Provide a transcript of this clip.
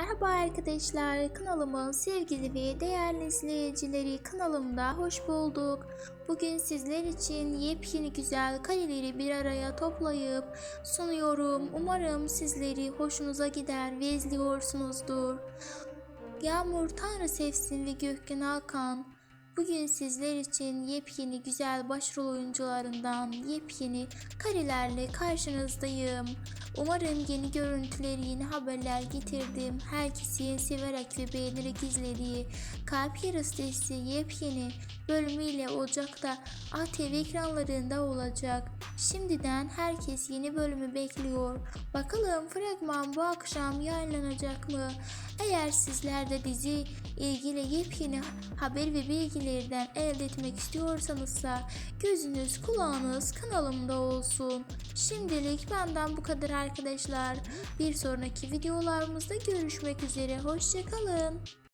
Merhaba arkadaşlar, kanalımın sevgili ve değerli izleyicileri kanalımda hoş bulduk. Bugün sizler için yepyeni güzel kareleri bir araya toplayıp sunuyorum. Umarım sizleri hoşunuza gider ve izliyorsunuzdur. Yağmur Tanrı Sevsin ve Gökhan Hakan Bugün sizler için yepyeni güzel başrol oyuncularından yepyeni karelerle karşınızdayım. Umarım yeni görüntüleri, yeni haberler getirdim. Herkesin severek ve beğenerek izlediği Kalp Yarısı dizisi yepyeni bölümüyle Ocak'ta ATV ekranlarında olacak. Şimdiden herkes yeni bölümü bekliyor. Bakalım fragman bu akşam yayınlanacak mı? Eğer sizler de dizi ilgili yepyeni haber ve bilgilerden elde etmek istiyorsanızsa gözünüz kulağınız kanalımda olsun. Şimdilik benden bu kadar arkadaşlar. Bir sonraki videolarımızda görüşmek üzere. Hoşçakalın.